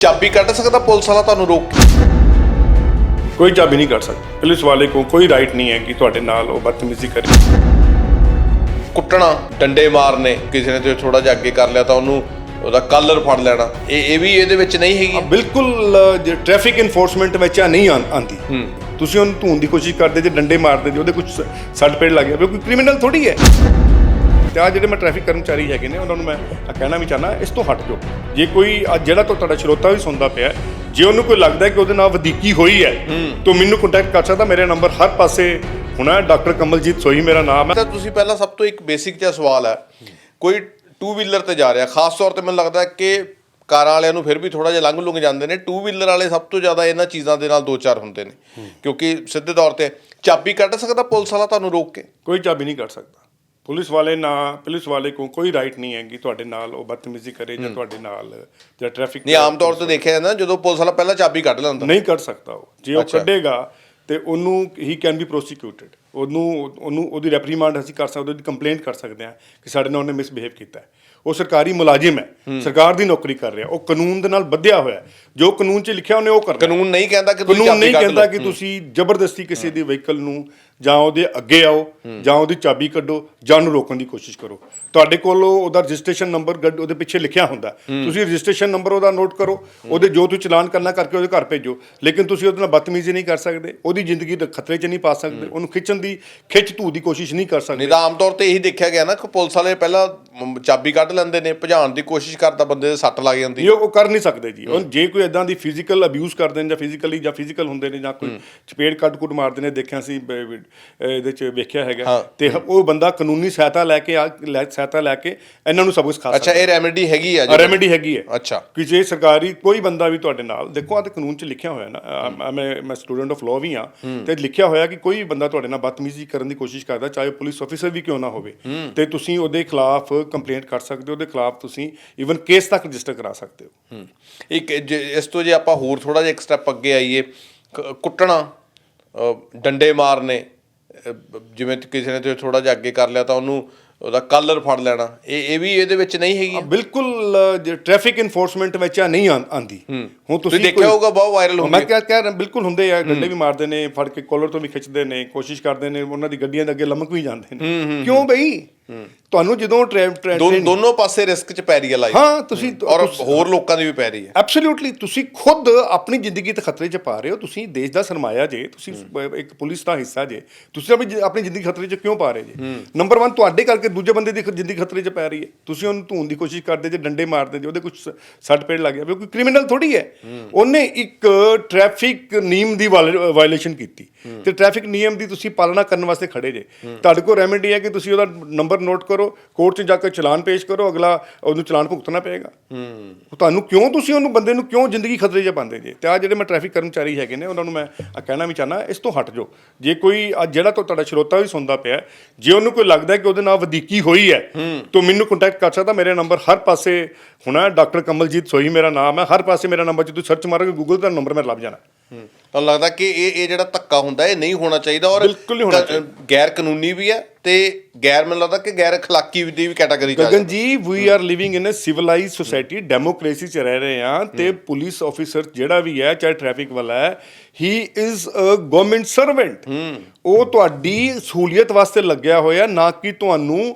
ਚਾਬੀ ਕੱਢ ਸਕਦਾ ਪੁਲਿਸ ਵਾਲਾ ਤੁਹਾਨੂੰ ਰੋਕ ਕੇ? ਕੋਈ ਚਾਬੀ ਨਹੀਂ ਕੱਢ ਸਕਦਾ। ਪੁਲਿਸ ਵਾਲੇ ਕੋ ਕੋਈ ਰਾਈਟ ਨਹੀਂ ਹੈ ਕਿ ਤੁਹਾਡੇ ਨਾਲ ਉਹ ਬਦਤਮੀਜ਼ੀ ਕਰੇ। ਕੁੱਟਣਾ ਡੰਡੇ ਮਾਰਨੇ ਕਿਸੇ ਨੇ ਤੇ ਥੋੜਾ ਜਿਹਾ ਅੱਗੇ ਕਰ ਲਿਆ ਤਾਂ ਉਹਨੂੰ ਉਹਦਾ ਕਲਰ ਫੜ ਲੈਣਾ। ਇਹ ਇਹ ਵੀ ਇਹਦੇ ਵਿੱਚ ਨਹੀਂ ਹੈਗੀ। ਬਿਲਕੁਲ ਜੇ ਟ੍ਰੈਫਿਕ ਇਨਫੋਰਸਮੈਂਟ ਵਿੱਚ ਆ ਨਹੀਂ ਆਂਦੀ। ਤੁਸੀਂ ਉਹਨੂੰ ਧੂਣ ਦੀ ਕੋਸ਼ਿਸ਼ ਕਰਦੇ ਜੇ ਡੰਡੇ ਮਾਰਦੇ ਜੇ ਉਹਦੇ ਕੁਝ ਸੱਟ ਪੇੜ ਲੱਗ ਗਿਆ ਕੋਈ ਕ੍ਰਿਮੀਨਲ ਥੋੜੀ ਹੈ? ਤੇ ਆ ਜਿਹੜੇ ਮੈਂ ਟ੍ਰੈਫਿਕ ਕਰਮਚਾਰੀ ਹੈਗੇ ਨੇ ਉਹਨਾਂ ਨੂੰ ਮੈਂ ਕਹਿਣਾ ਵੀ ਚਾਹਨਾ ਇਸ ਤੋਂ ਹਟ ਜਾਓ। ਜੇ ਕੋਈ ਜਿਹੜਾ ਤੋਂ ਤੁਹਾਡਾ ਸਰੋਤਾ ਵੀ ਸੁਣਦਾ ਪਿਆ ਜੇ ਉਹਨੂੰ ਕੋਈ ਲੱਗਦਾ ਕਿ ਉਹਦੇ ਨਾਲ ਵਧੀਕੀ ਹੋਈ ਹੈ ਤਾਂ ਮੈਨੂੰ ਕੰਟੈਕਟ ਕਰ ਸਕਦਾ ਮੇਰੇ ਨੰਬਰ ਹਰ ਪਾਸੇ ਹੋਣਾ ਡਾਕਟਰ ਕਮਲਜੀਤ ਸੋਹੀ ਮੇਰਾ ਨਾਮ ਹੈ। ਤਾਂ ਤੁਸੀਂ ਪਹਿਲਾਂ ਸਭ ਤੋਂ ਇੱਕ ਬੇਸਿਕ ਜਿਹਾ ਸਵਾਲ ਹੈ। ਕੋਈ ਟੂ ਵੀਲਰ ਤੇ ਜਾ ਰਿਹਾ ਖਾਸ ਤੌਰ ਤੇ ਮੈਨੂੰ ਲੱਗਦਾ ਕਿ ਕਾਰਾਂ ਵਾਲਿਆਂ ਨੂੰ ਫਿਰ ਵੀ ਥੋੜਾ ਜਿਹਾ ਲੰਘ ਲੁੰਘ ਜਾਂਦੇ ਨੇ। ਟੂ ਵੀਲਰ ਵਾਲੇ ਸਭ ਤੋਂ ਜ਼ਿਆਦਾ ਇਹਨਾਂ ਚੀਜ਼ਾਂ ਦੇ ਨਾਲ ਦੋ ਚਾਰ ਹੁੰਦੇ ਨੇ। ਕਿਉਂਕਿ ਸਿੱਧੇ ਤੌਰ ਤੇ ਚਾਬੀ ਕੱਢ ਸਕਦਾ ਪੁਲਿਸ ਵਾਲਾ ਤੁਹਾਨੂੰ ਰੋਕ ਕੇ? ਕੋਈ ਚਾਬੀ ਨਹੀਂ ਕੱਢ ਸਕਦਾ। ਪੁਲਿਸ ਵਾਲੇ ਨਾ ਪੁਲਿਸ ਵਾਲੇ ਕੋ ਕੋਈ ਰਾਈਟ ਨਹੀਂ ਹੈ ਕਿ ਤੁਹਾਡੇ ਨਾਲ ਉਹ ਬਦਤਮੀਜ਼ੀ ਕਰੇ ਜਾਂ ਤੁਹਾਡੇ ਨਾਲ ਜਿਹੜਾ ਟ੍ਰੈਫਿਕ ਨਹੀਂ ਆਮ ਤੌਰ ਤੇ ਦੇਖਿਆ ਜਾਂਦਾ ਜਦੋਂ ਪੁਲਿਸ ਵਾਲਾ ਪਹਿਲਾਂ ਚਾਬੀ ਕੱਢ ਲੈਂਦਾ। ਨਹੀਂ ਕੱਢ ਸਕਦਾ ਉਹ। ਜੇ ਉਹ। ਕੱਢੇਗਾ ਤੇ ਉਹਨੂੰ ਹੀ ਕੈਨ ਬੀ ਪ੍ਰੋਸੀਕਿਊਟਡ ਉਹਨੂੰ ਉਹਨੂੰ ਉਹਦੀ ਰੈਪਰੀਮਾਂਡ ਅਸੀਂ ਕਰ ਸਕਦੇ ਉਹਦੀ ਕੰਪਲੇਂਟ ਕਰ ਸਕਦੇ ਹਾਂ ਕਿ ਸਾਡੇ ਨਾਲ ਉਹਨੇ ਮਿਸਬਿਹੇਵ ਕੀਤਾ ਉਹ ਸਰਕਾਰੀ ਮੁਲਾਜ਼ਮ ਹੈ ਸਰਕਾਰ ਦੀ ਨੌਕਰੀ ਕਰ ਰਿਹਾ ਉਹ ਕਾਨੂੰਨ ਦੇ ਨਾਲ ਬੱਧਿਆ ਹੋਇਆ। ਜੋ ਕਾਨੂੰਨ 'ਚ ਲਿਖਿਆ ਉਹਨੇ ਉਹ ਕਰਨਾ ਕਾਨੂੰਨ ਨਹੀਂ ਕਹਿੰਦਾ ਕਿ ਤੁਸੀਂ ਕਾਨੂੰਨ ਨਹੀਂ ਕਹਿੰਦਾ ਕਿ ਤੁਸੀਂ ਜ਼ਬਰਦਸਤੀ ਕਿਸੇ ਦੀ ਵਹੀਕਲ ਨੂੰ ਜਾਂ ਉਹਦੇ ਅੱਗੇ ਆਓ ਜਾਂ ਉਹਦੀ ਚਾਬੀ ਕੱਢੋ ਜਾਂ ਉਹਨੂੰ ਰੋਕਣ ਦੀ ਕੋਸ਼ਿਸ਼ ਕਰੋ। ਤੁਹਾਡੇ ਕੋਲ ਉਹ- ਉਹਦਾ ਰਜਿਸਟ੍ਰੇਸ਼ਨ ਨੰਬਰ ਗੱਡ- ਉਹਦੇ ਪਿੱਛੇ ਲਿਖਿਆ ਹੁੰਦਾ। ਤੁਸੀਂ ਰਜਿਸਟ੍ਰੇਸ਼ਨ ਨੰਬਰ ਉਹਦਾ ਨੋਟ ਕਰੋ ਉਹਦੇ ਜੋ ਤੁਸੀਂ ਚਲਾਨ ਕਰਨਾ ਕਰਕੇ ਉਹਦੇ ਘਰ ਭੇਜੋ। ਲੇਕਿਨ ਤੁਸੀਂ ਉਹਦੇ ਨਾਲ ਬਦਤਮੀਜ਼ੀ ਨਹੀਂ ਕਰ ਸਕਦੇ ਉਹਦੀ ਜ਼ਿੰਦਗੀ ਦੇ ਖਤਰੇ 'ਚ ਨਹੀਂ ਪਾ ਸਕਦੇ ਉਹਨੂੰ ਖਿੱਚਣ ਦੀ ਖਿੱਚ ਧੂ ਦੀ ਕੋਸ਼ਿਸ਼ ਨਹੀਂ ਕਰ ਸਕਦੇ। ਨਹੀਂ ਤਾਂ ਆਮ ਤੌਰ ਤੇ ਇਹੀ ਦੇਖਿਆ ਗਿਆ ਨਾ ਕਿ ਪੁਲਿਸ ਵਾਲੇ ਪਹਿਲਾਂ ਮ, ਚਾਬੀ ਕੱਢ ਲੈਂਦੇ ਨੇ ਭਜਾਉਣ ਦੀ ਕੋਸ਼ਿਸ਼ ਕਰਦਾ ਬੰਦੇ ਦੇ ਸੱਟ ਲੱਗ ਜਾਂਦੀ। ਇਹ ਉਹ ਕਰ ਨਹੀਂ ਸਕਦੇ ਜੀ। ਉਹ ਜੇ ਕੋਈ ਇਦਾਂ ਦੀ ਫਿਜ਼ੀਕਲ ਅਬਿਊਜ਼ ਕਰਦੇ ਨੇ ਜਾਂ ਫਿਜ਼ੀਕਲੀ ਜਾਂ ਫਿਜ਼ੀਕਲ ਹੁੰਦੇ ਨੇ ਜਾਂ ਕੋਈ ਚਪੇੜ ਕੱਟ ਕੁੱਟ ਮਾਰਦੇ ਨੇ ਦੇਖਿਆ ਸੀ ਬ- ਬ- ਇਹਦੇ ਚ ਵੇਖਿਆ ਹੈਗਾ। ਹਾਂ। ਤੇ ਹ- ਉਹ ਬੰਦਾ ਕਾਨੂੰਨੀ ਸਹਾਇਤਾ ਲੈ ਕੇ ਆ ਲੈ ਸਹਾਇਤਾ ਲੈ ਕੇ ਇਹਨਾਂ ਨੂੰ ਸਬਕ ਸਿਖਾ ਅੱਛਾ ਇਹ ਰੈਮੇਡੀ ਹੈਗੀ ਆ ਸਕਦਾ ਰੈਮੇਡੀ ਹੈਗੀ ਹੈ। ਅੱਛਾ। ਕਿ ਜੇ ਸਰਕਾਰੀ ਕੋਈ ਬੰਦਾ ਵੀ ਤੁਹਾਡੇ ਨਾਲ ਦੇਖੋ ਆ ਤੇ ਕਾਨੂੰਨ ਚ ਲਿਖਿਆ ਹੋਇਆ ਨਾ ਮੈਂ ਮੈਂ ਸਟੂਡੈਂਟ ਆਫ ਲਾਅ ਵੀ ਆ ਤੇ ਲਿਖਿਆ ਹੋਇਆ ਕਿ ਕੋਈ ਵੀ ਬੰਦਾ ਤੁਹਾਡੇ ਨਾਲ ਬਦਤਮੀਜ਼ੀ ਕਰਨ ਦੀ ਕੋਸ਼ਿਸ਼ ਕਰਦਾ ਚਾਹੇ ਪੁਲਿਸ ਅਫੀਸਰ ਵੀ ਕਿਉਂ ਨਾ ਹੋਵੇ। ਤੇ ਤੁਸੀਂ ਉਹਦੇ ਖਿਲਾਫ ਕੰਪਲੇਂਟ ਕਰ ਸਕਦੇ ਹੋ ਉਹਦੇ ਖਿਲਾਫ ਤੁਸੀਂ ਇਵਨ ਕੇਸ ਤੱਕ ਰਜਿਸਟਰ ਕਰਾ ਸਕਦੇ ਹੋ। ਇੱਕ ਇਸ ਤੋਂ ਜੇ ਆਪਾਂ ਹੋਰ ਥੋੜਾ ਜਿਹਾ ਇੱਕ ਸਟੈਪ ਅੱਗੇ ਆਈਏ ਕੁੱਟਣਾ ਡੰਡੇ ਮਾਰਨੇ ਜਿਵੇਂ ਕਿਸੇ ਨੇ ਤੇ ਥੋੜਾ ਜਿਹਾ ਅੱਗੇ ਕਰ ਲਿਆ ਤਾਂ ਉਹਨੂੰ ਉਹਦਾ ਕਲਰ ਫੜ ਲੈਣਾ। ਇਹ ਇਹ ਵੀ ਇਹਦੇ ਵਿੱਚ ਨਹੀਂ ਹੈਗੀ। ਬਿਲਕੁਲ ਟ੍ਰੈਫਿਕ ਇਨਫੋਰਸਮੈਂਟ ਵਿੱਚ ਆ ਨਹੀਂ ਆਂਦੀ। ਹੁਣ ਤੁਸੀਂ ਦੇਖਿਆ ਹੋਊਗਾ ਬਹੁਤ ਵਾਇਰਲ ਮੈਂ ਹੁੰਦੀ ਕਹਿ ਕਹਿ ਰਿਹਾ ਬਿਲਕੁਲ ਹੁੰਦੇ ਆ ਡੰਡੇ ਵੀ ਮਾਰਦੇ ਨੇ ਫੜ ਕੇ ਕਾਲਰ ਤੋਂ ਵੀ ਖਿੱਚਦੇ ਨੇ ਕੋਸ਼ਿਸ਼ ਕਰਦੇ ਨੇ ਉਹਨਾਂ ਦੀ ਗੱਡੀਆਂ ਦੇ ਅੱਗੇ ਲਮਕ ਵੀ ਜਾਂਦੇ ਨੇ। ਕਿਉਂ ਬਈ? ਤੁਹਾਨੂੰ ਜਦੋਂ ਟ੍ਰੈਫ ਦੋ- ਦੋਨੋਂ ਪਾਸੇ ਰਿਸਕ ਚ ਪੈ ਰਹੀ ਹੈ ਲਾਈਫ ਹਾਂ ਤੁਸੀਂ ਔਰ ਹੋਰ ਲੋਕਾਂ ਦੀ ਵੀ ਪੈ ਰਹੀ ਹੈ। ਐਬਸੋਲੂਟਲੀ ਤੁਸੀਂ ਖੁਦ ਆਪਣੀ ਜ਼ਿੰਦਗੀ ਤੇ ਖਤਰੇ 'ਚ ਪਾ ਰਹੇ ਹੋ। ਤੁਸੀਂ ਦੇਸ਼ ਦਾ ਸਰਮਾਇਆ ਜੇ ਤੁਸੀਂ ਇੱਕ ਪੁਲਿਸ ਦਾ ਹਿੱਸਾ ਜੇ ਤੁਸੀਂ ਆਪਣੀ ਜ਼ਿੰਦਗੀ ਖਤਰੇ 'ਚ ਕਿਉਂ ਪਾ ਰਹੇ ਜੇ? ਨੰਬਰ 1 ਤੁਹਾਡੇ ਕਰਕੇ ਦੂਜੇ ਬੰਦੇ ਦੀ ਜ਼ਿੰਦਗੀ ਖਤਰੇ 'ਚ ਪੈ ਰਹੀ ਹੈ। ਤੁਸੀਂ ਉਹਨੂੰ ਧੂਣ ਦੀ ਕੋਸ਼ਿਸ਼ ਕਰਦੇ ਜੇ ਡੰਡੇ ਮਾਰਦੇ ਜੇ ਉਹਦੇ ਕੁਝ ਸੱਟ ਪੇੜ ਲੱਗ ਗਿਆ। ਕੋਈ ਕ੍ਰਿਮੀਨਲ ਥੋੜੀ ਹੈ। ਉਹਨੇ ਇੱਕ ਟ੍ਰੈਫਿਕ ਨਿਯਮ ਦੀ ਵਾਇਲੇਸ਼ਨ ਕੀਤੀ। ਤੇ ਟ੍ਰੈਫਿਕ ਨਿਯਮ ਦੀ ਤੁਸੀਂ ਪਾਲਣਾ ਕਰਨ ਵਾਸਤੇ ਖੜੇ ਜੇ। ਤੁਹਾਡੇ ਕੋਲ ਰੈਮੇਡੀ ਹੈ ਕਿ ਤੁਸੀਂ ਉਹਦਾ ਨੰਬਰ ਨੋਟ ਕਰੋ ਕੋਰਟ 'ਚ ਜਾ ਕੇ ਚਲਾਨ ਪੇਸ਼ ਕਰੋ ਅਗਲਾ ਉਹਨੂੰ ਚਲਾਨ ਭੁਗਤਣਾ ਪਏਗਾ। ਉਹ ਤੁਹਾਨੂੰ ਕਿਉਂ ਤੁਸੀਂ ਉਹਨੂੰ ਬੰਦੇ ਨੂੰ ਕਿਉਂ ਜ਼ਿੰਦਗੀ ਖਤਰੇ 'ਚ ਪਾਉਂਦੇ ਜੇ? ਤੇ ਆ ਜਿਹੜੇ ਮੈਂ ਟ੍ਰੈਫਿਕ ਕਰਮਚਾਰੀ ਹੈਗੇ ਨੇ ਉਹਨਾਂ ਨੂੰ ਮੈਂ ਕਹਿਣਾ ਵੀ ਚਾਹਨਾ ਇਸ ਤੋਂ ਹਟ ਜਾਓ। ਜੇ ਕੋਈ ਅੱਜ ਜਿਹੜਾ ਤੋਂ ਤੁਹਾਡਾ ਸਰੋਤਾ ਵੀ ਸੁਣਦਾ ਪਿਆ ਹੈ, ਜੇ ਉਹਨੂੰ ਕੋਈ ਲੱਗਦਾ ਹੈ ਕਿ ਉਹਦੇ ਨਾਲ ਵਧੀਕੀ ਹੋਈ ਹੈ ਤਾਂ ਮੈਨੂੰ ਕੰਟੈਕਟ ਕਰ ਸਕਦਾ ਮੇਰੇ ਨੰਬਰ ਹਰ ਪਾਸੇ ਹੋਣਾ ਡਾਕਟਰ ਕਮਲਜੀਤ ਸੋਹੀ ਮੇਰਾ ਨਾਮ ਹੈ ਹਰ ਪਾਸੇ ਮੇਰਾ ਨੰਬਰ ਜੇ ਤੁਸੀਂ ਸਰਚ ਮਾਰੋਗੇ ਗੂਗਲ ਤੇ ਨੰਬਰ ਮੇਰਾ ਲੱਭ ਜਾਣਾ। ਤੁਹਾਨੂੰ ਲੱਗਦਾ ਕਿ ਇਹ ਇਹ ਜਿਹੜਾ ਧੱਕਾ ਹੁੰਦਾ ਇਹ ਨਹੀਂ ਹੋਣਾ ਚਾਹੀਦਾ ਔਰ ਗੈਰ ਕਾਨੂੰਨੀ ਵੀ ਹੈ ਤੇ ਗੈਰ ਮੈਨੂੰ ਲੱਗਦਾ ਕਿ ਗੈਰ ਅਖਲਾਕੀ ਦੀ ਵੀ ਕੈਟਾਗਰੀ ਚ ਆ Gagan ji we are living in a civilised society democracy ਚ ਰਹਿ ਰਹੇ ਹਾਂ ਤੇ ਪੁਲਿਸ ਆਫੀਸਰ ਜਿਹੜਾ ਵੀ ਹੈ ਚਾਹੇ ਟ੍ਰੈਫਿਕ ਵਾਲਾ ਹੈ he is a government servant ਉਹ ਤੁਹਾਡੀ ਸਹੂਲੀਅਤ ਵਾਸਤੇ ਲੱਗਿਆ ਹੋਇਆ ਨਾ ਕਿ ਤੁਹਾਨੂੰ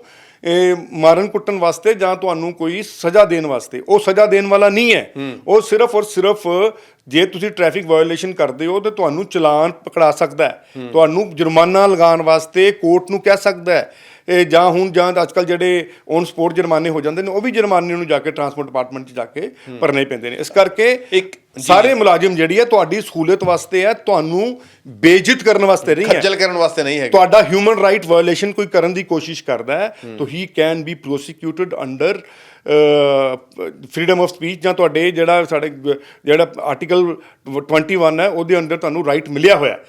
ਮਾਰਨ ਕੁੱਟਣ ਵਾਸਤੇ ਜਾਂ ਤੁਹਾਨੂੰ ਕੋਈ ਸਜ਼ਾ ਦੇਣ ਵਾਸਤੇ। ਉਹ ਸਜ਼ਾ ਦੇਣ ਵਾਲਾ ਨਹੀਂ ਹੈ। ਉਹ ਸਿਰਫ ਔਰ ਸਿਰਫ ਜੇ ਤੁਸੀਂ ਟ੍ਰੈਫਿਕ ਵਾਇਓਲੇਸ਼ਨ ਕਰਦੇ ਹੋ ਤੇ ਤੁਹਾਨੂੰ ਚਲਾਨ ਪਕੜਾ ਸਕਦਾ ਹੈ। ਤੁਹਾਨੂੰ ਜੁਰਮਾਨਾ ਲਗਾਉਣ ਵਾਸਤੇ ਕੋਰਟ ਨੂੰ ਕਹਿ ਸਕਦਾ ਹੈ। ਇਹ ਜਾਂ ਹੁਣ ਜਾਂ ਅੱਜਕੱਲ ਜਿਹੜੇ ਔਨ ਸਪੋਰਟ ਜੁਰਮਾਨੇ ਹੋ ਜਾਂਦੇ ਨੇ ਉਹ ਵੀ ਜੁਰਮਾਨੇ ਨੂੰ ਜਾ ਕੇ ਟਰਾਂਸਪੋਰਟ ਡਿਪਾਰਟਮੈਂਟ 'ਚ ਜਾ ਕੇ ਭਰਨੇ ਪੈਂਦੇ ਨੇ। ਇਸ ਕਰਕੇ ਇੱਕ- ਸਾਰੇ ਮੁਲਾਜ਼ਮ ਜਿਹੜੀ ਹੈ ਤੁਹਾਡੀ ਸਹੂਲਤ ਵਾਸਤੇ ਹੈ ਤੁਹਾਨੂੰ ਬੇਇੱਜ਼ਤ ਕਰਨ ਵਾਸਤੇ ਨਹੀਂ ਹੈ। ਖੱਜਲ ਕਰਨ ਵਾਸਤੇ ਨਹੀਂ ਹੈਗਾ। ਤੁਹਾਡਾ ਹਿਊਮਨ ਰਾਈਟ ਵਾਇਓਲੇਸ਼ਨ ਕੋਈ ਕਰਨ ਦੀ ਕੋਸ਼ਿਸ਼ ਕਰਦਾ ਹੈ ਤਾਂ he can be prosecuted under freedom of speech ਜਾਂ ਤੁਹਾਡੇ ਜਿਹੜਾ ਸਾਡੇ ਜਿਹੜਾ ਆਰਟੀਕਲ 21 ਹੈ ਉਹਦੇ ਅੰਡਰ ਤੁਹਾਨੂੰ ਰਾਈਟ ਮਿਲਿਆ ਹੋਇਆ। ਹੈ।